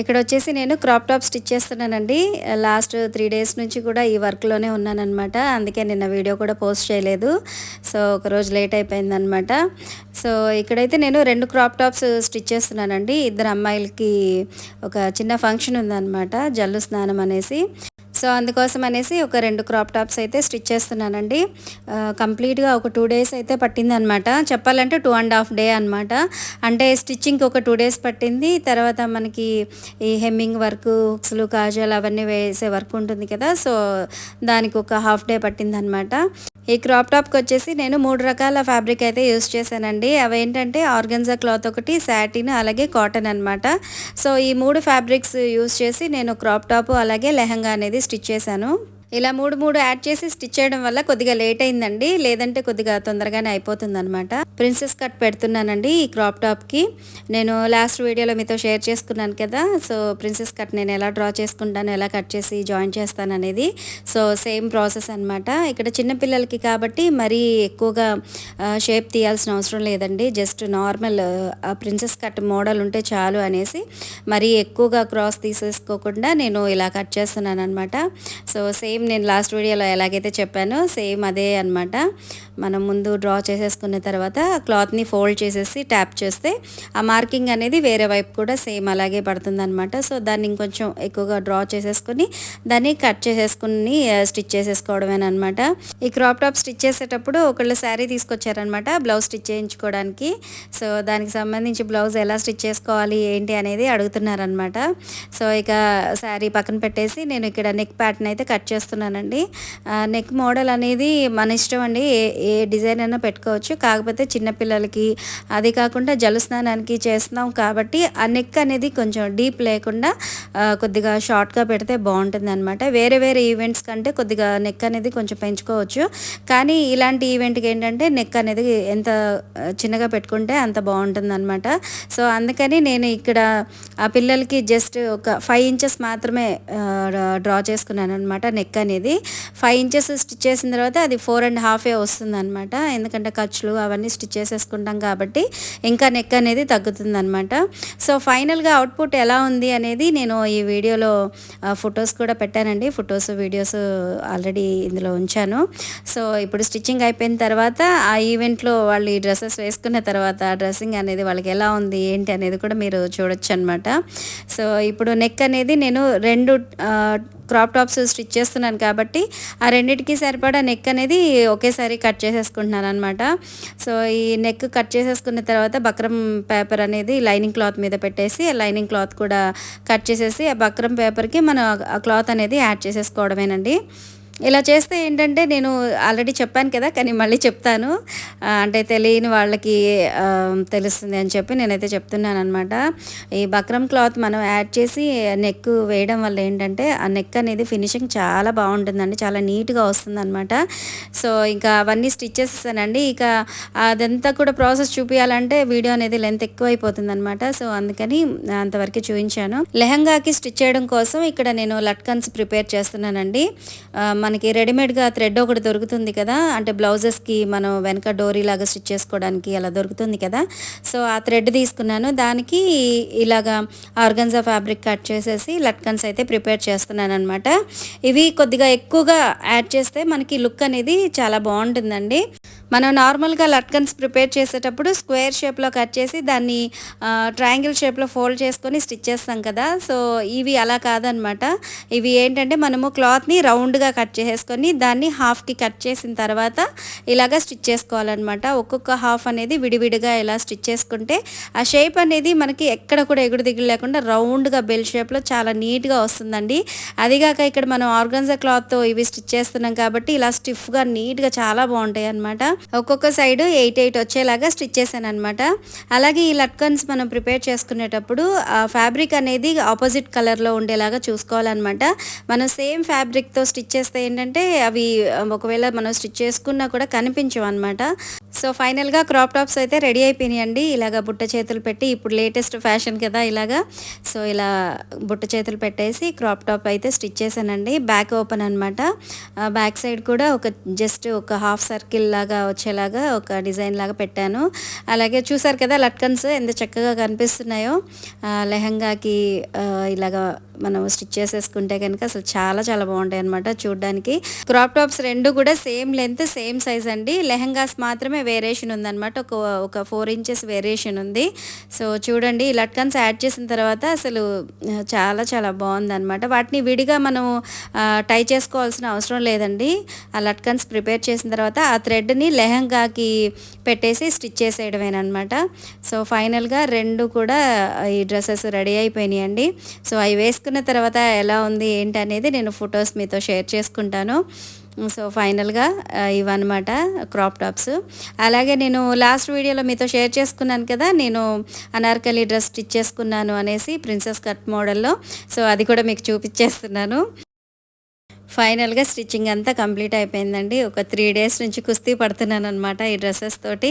ఇక్కడ వచ్చేసి నేను క్రాప్ టాప్ స్టిచ్ చేస్తున్నానండి. లాస్ట్ త్రీ డేస్ నుంచి కూడా ఈ వర్క్లోనే ఉన్నానన్నమాట. అందుకే నిన్న వీడియో కూడా పోస్ట్ చేయలేదు. సో ఒక రోజు లేట్ అయిపోయిందనమాట సో ఇక్కడైతే నేను రెండు క్రాప్ టాప్స్ స్టిచ్ చేస్తున్నానండి. ఇద్దరు అమ్మాయిలకి ఒక చిన్న ఫంక్షన్ ఉందన్నమాట జల్లు స్నానం అనేసి. సో అందుకోసం అనేసి ఒక రెండు క్రాప్ టాప్స్ అయితే స్టిచ్ చేస్తున్నానండి. కంప్లీట్గా ఒక టూ డేస్ అయితే పట్టిందనమాట. చెప్పాలంటే టూ అండ్ హాఫ్ డే అనమాట. అంటే స్టిచ్చింగ్ ఒక టూ డేస్ పట్టింది. తర్వాత మనకి ఈ హెమ్మింగ్ వర్క్ హుక్స్లు కాజాలు అవన్నీ వేసే వర్క్ ఉంటుంది కదా. సో దానికి ఒక హాఫ్ డే పట్టిందనమాట. ఈ క్రాప్ టాప్కి వచ్చేసి నేను మూడు రకాల ఫ్యాబ్రిక్ అయితే యూస్ చేశానండి. అవి ఏంటంటే ఆర్గన్జా క్లాత్ ఒకటి శాటిన్ అలాగే కాటన్ అనమాట. సో ఈ మూడు ఫ్యాబ్రిక్స్ యూస్ చేసి నేను క్రాప్ టాప్ అలాగే లెహంగా అనేది స్టిచ్ చేశాను. ఇలా మూడు మూడు యాడ్ చేసి స్టిచ్ చేయడం వల్ల కొద్దిగా లేట్ అయిందండి. లేదంటే కొద్దిగా తొందరగానే అయిపోతుంది అనమాట ప్రిన్సెస్ కట్ పెడుతున్నానండి ఈ క్రాప్ టాప్కి నేను లాస్ట్ వీడియోలో మీతో షేర్ చేసుకున్నాను కదా సో ప్రిన్సెస్ కట్ నేను ఎలా డ్రా చేసుకుంటాను ఎలా కట్ చేసి జాయిన్ చేస్తాను అనేది సో సేమ్ ప్రాసెస్ అనమాట ఇక్కడ చిన్నపిల్లలకి కాబట్టి మరీ ఎక్కువగా షేప్ తీయాల్సిన అవసరం లేదండి. Just normal princess cut model ఉంటే చాలు అనేసి మరీ ఎక్కువగా క్రాస్ తీసేసుకోకుండా నేను ఇలా కట్ చేస్తున్నాను అనమాట సో సేమ్ నేను లాస్ట్ వీడియోలో ఎలాగైతే చెప్పానో సేమ్ అదే అనమాట మనం ముందు డ్రా చేసేసుకున్న తర్వాత క్లాత్ని ఫోల్డ్ చేసేసి ట్యాప్ చేస్తే ఆ మార్కింగ్ అనేది వేరే వైపు కూడా సేమ్ అలాగే పడుతుందనమాట సో దాన్ని ఇంకొంచెం ఎక్కువగా డ్రా చేసేసుకొని దాన్ని కట్ చేసేసుకుని uh, స్టిచ్ చేసేసుకోవడమేనమాట ఈ క్రాప్ టాప్ స్టిచ్ చేసేటప్పుడు ఒకళ్ళు శారీ తీసుకొచ్చారనమాట బ్లౌజ్ స్టిచ్ చేయించుకోవడానికి. సో దానికి సంబంధించి బ్లౌజ్ ఎలా స్టిచ్ చేసుకోవాలి ఏంటి అనేది అడుగుతున్నారనమాట సో ఇక శారీ పక్కన పెట్టేసి నేను ఇక్కడ నెక్ ప్యాటర్న్ అయితే కట్ చేస్తున్నానండి. నెక్ మోడల్ అనేది మన ఇష్టం అండి. ఏ ఏ డిజైన్ అయినా పెట్టుకోవచ్చు. కాకపోతే చిన్నపిల్లలకి అది కాకుండా జల స్నానానికి చేస్తున్నాం కాబట్టి ఆ నెక్ అనేది కొంచెం డీప్ లేకుండా కొద్దిగా షార్ట్గా పెడితే బాగుంటుంది అనమాట వేరే వేరే ఈవెంట్స్ కంటే కొద్దిగా నెక్ అనేది కొంచెం పెంచుకోవచ్చు. కానీ ఇలాంటి ఈవెంట్కి ఏంటంటే నెక్ అనేది ఎంత చిన్నగా పెట్టుకుంటే అంత బాగుంటుంది అనమాట సో అందుకని నేను ఇక్కడ ఆ పిల్లలకి జస్ట్ ఒక ఫైవ్ ఇంచెస్ మాత్రమే డ్రా చేసుకున్నాను అనమాట నెక్ అనేది ఫైవ్ ఇంచెస్ స్టిచ్ చేసిన తర్వాత అది ఫోర్ అండ్ హాఫే వస్తుంది అనమాట ఎందుకంటే ఖర్చులు అవన్నీ స్టిచ్ చేసేసుకుంటాం కాబట్టి ఇంకా నెక్ అనేది తగ్గుతుంది అనమాట సో ఫైనల్గా అవుట్పుట్ ఎలా ఉంది అనేది నేను ఈ వీడియోలో ఫొటోస్ కూడా పెట్టానండి. ఫొటోస్ వీడియోస్ ఆల్రెడీ ఇందులో ఉంచాను. సో ఇప్పుడు స్టిచ్చింగ్ అయిపోయిన తర్వాత ఆ ఈవెంట్లో వాళ్ళు ఈ డ్రెస్సెస్ వేసుకున్న తర్వాత డ్రెస్సింగ్ అనేది వాళ్ళకి ఎలా ఉంది ఏంటి అనేది కూడా మీరు చూడొచ్చు అనమాట సో ఇప్పుడు నెక్ అనేది నేను రెండు క్రాప్ టాప్స్ స్టిచ్ చేస్తున్నాను కాబట్టి ఆ రెండింటికి సరిపడా నెక్ అనేది ఒకేసారి కట్ చేసేసుకుంటున్నాను అనమాట సో ఈ నెక్ కట్ చేసేసుకున్న తర్వాత బక్రం పేపర్ అనేది లైనింగ్ క్లాత్ మీద పెట్టేసి ఆ లైనింగ్ క్లాత్ కూడా కట్ చేసేసి ఆ బక్రం పేపర్కి మనం ఆ క్లాత్ అనేది యాడ్ చేసేసుకోవడమేనండి. ఇలా చేస్తే ఏంటంటే నేను ఆల్రెడీ చెప్పాను కదా కానీ మళ్ళీ చెప్తాను. అంటే తెలియని వాళ్ళకి తెలుస్తుంది అని చెప్పి నేనైతే చెప్తున్నాను అనమాట ఈ బక్రం క్లాత్ మనం యాడ్ చేసి నెక్ వేయడం వల్ల ఏంటంటే ఆ నెక్ అనేది ఫినిషింగ్ చాలా బాగుంటుందండి చాలా నీట్గా వస్తుంది అనమాట సో ఇంకా అవన్నీ స్టిచ్ చేసేసానండి ఇక అదంతా కూడా ప్రాసెస్ చూపించాలంటే వీడియో అనేది లెంత్ ఎక్కువ అయిపోతుంది అనమాట సో అందుకని అంతవరకు చూపించాను లెహంగాకి స్టిచ్ చేయడం కోసం ఇక్కడ నేను లట్కన్స్ ప్రిపేర్ చేస్తున్నానండి. మనకి రెడీమేడ్గా థ్రెడ్ ఒకటి దొరుకుతుంది కదా అంటే బ్లౌజెస్కి మనం వెనక డోరీ లాగా స్టిచ్ చేసుకోవడానికి అలా దొరుకుతుంది కదా. సో ఆ థ్రెడ్ తీసుకున్నాను. దానికి ఇలాగా ఆర్గన్జా ఫ్యాబ్రిక్ కట్ చేసేసి లట్కన్స్ అయితే ప్రిపేర్ చేస్తున్నాను అనమాట ఇవి కొద్దిగా ఎక్కువగా యాడ్ చేస్తే మనకి లుక్ అనేది చాలా బాగుంటుందండి. మనం నార్మల్గా లట్కన్స్ ప్రిపేర్ చేసేటప్పుడు స్క్వేర్ షేప్లో కట్ చేసి దాన్ని ట్రయాంగిల్ షేప్లో ఫోల్డ్ చేసుకొని స్టిచ్ చేస్తాం కదా. సో ఇవి అలా కాదనమాట ఇవి ఏంటంటే మనము క్లాత్ని రౌండ్గా కట్ చేసేసుకొని దాన్ని హాఫ్కి కట్ చేసిన తర్వాత ఇలాగ స్టిచ్ చేసుకోవాలన్నమాట. ఒక్కొక్క హాఫ్ అనేది విడివిడిగా ఇలా స్టిచ్ చేసుకుంటే ఆ షేప్ అనేది మనకి ఎక్కడ కూడా ఎగుడు దిగుడు లేకుండా రౌండ్గా బెల్ షేప్లో చాలా నీట్గా వస్తుందండి. అదిగాక ఇక్కడ మనం ఆర్గన్జా క్లాత్తో ఇవి స్టిచ్ చేస్తున్నాం కాబట్టి ఇలా స్టిఫ్గా నీట్గా చాలా బాగుంటాయి అనమాట ఒక్కొక్క సైడ్ ఎయిట్ ఎయిట్ వచ్చేలాగా స్టిచ్ చేశాను అనమాట అలాగే ఈ లట్కన్స్ మనం ప్రిపేర్ చేసుకునేటప్పుడు ఆ ఫ్యాబ్రిక్ అనేది ఆపోజిట్ కలర్లో ఉండేలాగా చూసుకోవాలన్నమాట. మనం సేమ్ ఫ్యాబ్రిక్తో స్టిచ్ చేస్తే ఏంటంటే అవి ఒకవేళ మనం స్టిచ్ చేసుకున్నా కూడా కనిపించవు అనమాట సో ఫైనల్గా క్రాప్ టాప్స్ అయితే రెడీ అయిపోయినాయండి. ఇలాగ బుట్ట చేతులు పెట్టి ఇప్పుడు లేటెస్ట్ ఫ్యాషన్ కదా ఇలాగా. సో ఇలా బుట్ట చేతులు పెట్టేసి క్రాప్ టాప్ అయితే స్టిచ్ చేశానండి. బ్యాక్ ఓపెన్ అనమాట బ్యాక్ సైడ్ కూడా ఒక జస్ట్ ఒక హాఫ్ సర్కిల్ లాగా వచ్చేలాగా ఒక డిజైన్ లాగా పెట్టాను. అలాగే చూసారు కదా లట్కన్స్ ఎంత చక్కగా కనిపిస్తున్నాయో. లెహంగాకి ఇలాగ ఇలాగా మనం స్టిచ్ చేసేసుకుంటే కనుక అసలు చాలా చాలా బాగుంటాయి అనమాట చూడడానికి క్రాప్ టాప్స్ రెండు కూడా సేమ్ లెంత్ సేమ్ సైజ్ అండి. లెహంగాస్ మాత్రమే వేరియేషన్ ఉందన్నమాట. ఒక ఒక ఫోర్ ఇంచెస్ వేరియేషన్ ఉంది. సో చూడండి ఈ లట్కన్స్ యాడ్ చేసిన తర్వాత అసలు చాలా చాలా బాగుందన్నమాట. వాటిని విడిగా మనం టై చేసుకోవాల్సిన అవసరం లేదండి. ఆ లట్కన్స్ ప్రిపేర్ చేసిన తర్వాత ఆ థ్రెడ్ని లెహంగాకి పెట్టేసి స్టిచ్ చేసేయడమేనమాట సో ఫైనల్గా రెండు కూడా ఈ డ్రెస్సెస్ రెడీ అయిపోయినాయండి. సో అవి వేసుకున్న తర్వాత ఎలా ఉంది ఏంటి అనేది నేను ఫొటోస్ మీతో షేర్ చేసుకుంటాను. సో ఫైనల్గా ఇవన్నమాట క్రాప్ టాప్స్. అలాగే నేను లాస్ట్ వీడియోలో మీతో షేర్ చేసుకున్నాను కదా నేను అనార్కలి డ్రెస్ స్టిచ్ చేసుకున్నాను అనేసి ప్రిన్సెస్ కట్ మోడల్లో. సో అది కూడా మీకు చూపించేస్తున్నాను. ఫైనల్గా స్టిచ్చింగ్ అంతా కంప్లీట్ అయిపోయిందండి. ఒక త్రీ డేస్ నుంచి కుస్తీ పడుతున్నాను అనమాట ఈ డ్రెస్సెస్ తోటి.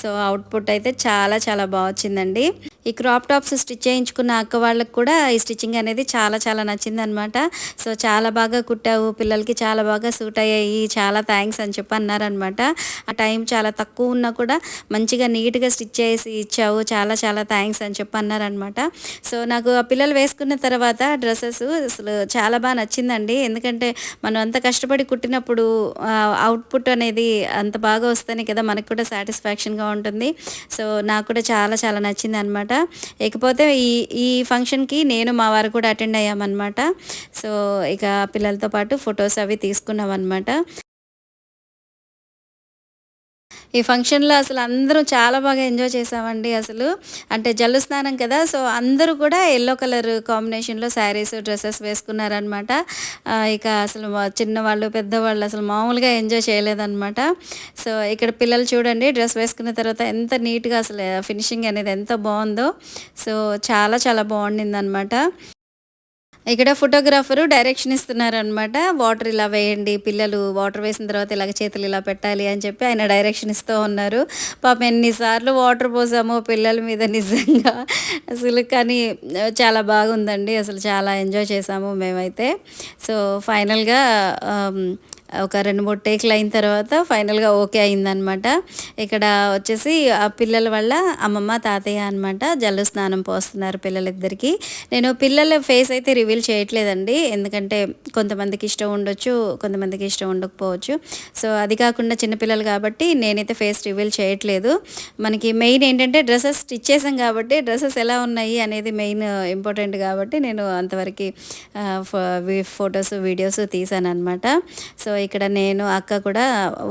సో అవుట్పుట్ అయితే చాలా చాలా బాగా వచ్చిందండి. ఈ క్రాప్ టాప్స్ స్టిచ్ చేయించుకున్న అక్క వాళ్ళకి కూడా ఈ స్టిచ్చింగ్ అనేది చాలా చాలా నచ్చిందనమాట సో చాలా బాగా కుట్టావు పిల్లలకి చాలా బాగా సూట్ అయ్యాయి చాలా థ్యాంక్స్ అని చెప్పి అన్నారనమాట ఆ టైం చాలా తక్కువ ఉన్నా కూడా మంచిగా నీట్గా స్టిచ్ చేసి ఇచ్చావు చాలా చాలా థ్యాంక్స్ అని చెప్పి అన్నారనమాట సో నాకు ఆ పిల్లలు వేసుకున్న తర్వాత డ్రెస్సెస్ అసలు చాలా బాగా నచ్చిందండి. ఎందుకంటే మనం అంత కష్టపడి కుట్టినప్పుడు అవుట్పుట్ అనేది అంత బాగా వస్తేనే కదా మనకు కూడా సాటిస్ఫాక్షన్గా ఉంటుంది. సో నాకు కూడా చాలా చాలా నచ్చింది అనమాట ఇకపోతే ఈ ఈ ఫంక్షన్కి నేను మా వారు కూడా అటెండ్ అయ్యామన్నమాట. సో ఇక పిల్లలతో పాటు ఫొటోస్ అవి తీసుకున్నాం అనమాట ఈ ఫంక్షన్లో అసలు అందరూ చాలా బాగా ఎంజాయ్ చేసామండి అసలు. అంటే జల్లు స్నానం కదా సో అందరూ కూడా ఎల్లో కలర్ కాంబినేషన్లో శారీస్ డ్రెస్సెస్ వేసుకున్నారనమాట ఇక అసలు చిన్నవాళ్ళు పెద్దవాళ్ళు అసలు మామూలుగా ఎంజాయ్ చేయలేదన్నమాట. సో ఇక్కడ పిల్లలు చూడండి డ్రెస్ వేసుకున్న తర్వాత ఎంత నీట్గా అసలు ఫినిషింగ్ అనేది ఎంత బాగుందో. సో చాలా చాలా బాగుండింది అనమాట ఇక్కడ ఫోటోగ్రాఫరు డైరెక్షన్ ఇస్తున్నారు అనమాట వాటర్ ఇలా వేయండి పిల్లలు వాటర్ వేసిన తర్వాత ఇలాగ చేతులు ఇలా పెట్టాలి అని చెప్పి ఆయన డైరెక్షన్ ఇస్తూ ఉన్నారు. పాపం ఎన్నిసార్లు వాటర్ పోసామో పిల్లల మీద నిజంగా. అసలు కానీ చాలా బాగుందండి. అసలు చాలా ఎంజాయ్ చేసాము మేమైతే. సో ఫైనల్గా ఒక రెండు మూడు టేక్లు అయిన తర్వాత ఫైనల్గా ఓకే అయిందనమాట. ఇక్కడ వచ్చేసి ఆ పిల్లల వల్ల అమ్మమ్మ తాతయ్య అనమాట జల్లు స్నానం పోస్తున్నారు పిల్లలిద్దరికీ. నేను పిల్లల ఫేస్ అయితే రివీల్ చేయట్లేదండి. ఎందుకంటే కొంతమందికి ఇష్టం ఉండొచ్చు కొంతమందికి ఇష్టం ఉండకపోవచ్చు. సో అది కాకుండా చిన్నపిల్లలు కాబట్టి నేనైతే ఫేస్ రివీల్ చేయట్లేదు. మనకి మెయిన్ ఏంటంటే డ్రెస్సెస్ స్టిచ్ చేసాం కాబట్టి డ్రెస్సెస్ ఎలా ఉన్నాయి అనేది మెయిన్ ఇంపార్టెంట్ కాబట్టి నేను అంతవరకు ఫొటోస్ వీడియోస్ తీసాను అనమాట సో ఇక్కడ నేను అక్క కూడా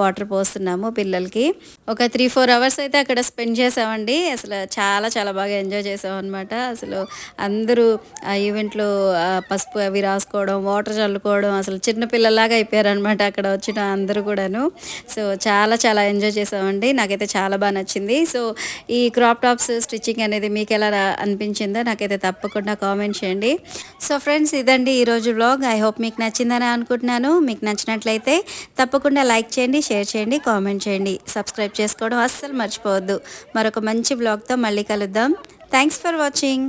వాటర్ పోస్తున్నాము పిల్లలకి. ఒక త్రీ ఫోర్ అవర్స్ అయితే అక్కడ స్పెండ్ చేసామండి. అసలు చాలా చాలా బాగా ఎంజాయ్ చేసాం అనమాట అసలు అందరూ ఆ ఈవెంట్లో పసుపు అవి రాసుకోవడం వాటర్ చల్లుకోవడం అసలు చిన్న పిల్లలాగా అయిపోయారనమాట అక్కడ వచ్చిన అందరూ కూడాను. సో చాలా చాలా ఎంజాయ్ చేసామండి. నాకైతే చాలా బాగా నచ్చింది. సో ఈ క్రాప్ టాప్స్ స్టిచ్చింగ్ అనేది మీకు ఎలా రా- అనిపించిందో నాకైతే తప్పకుండా కామెంట్ చేయండి. సో ఫ్రెండ్స్ ఇదండి ఈరోజు బ్లాగ్ ఐ హోప్ మీకు నచ్చిందని అనుకుంటున్నాను. మీకు నచ్చినట్లయితే తప్పకుండా లైక్ చేయండి షేర్ చేయండి కామెంట్ చేయండి. సబ్స్క్రైబ్ చేసుకోవడం అస్సలు మర్చిపోవద్దు. మరొక మంచి బ్లాగ్తో మళ్ళీ కలుద్దాం. Thanks for watching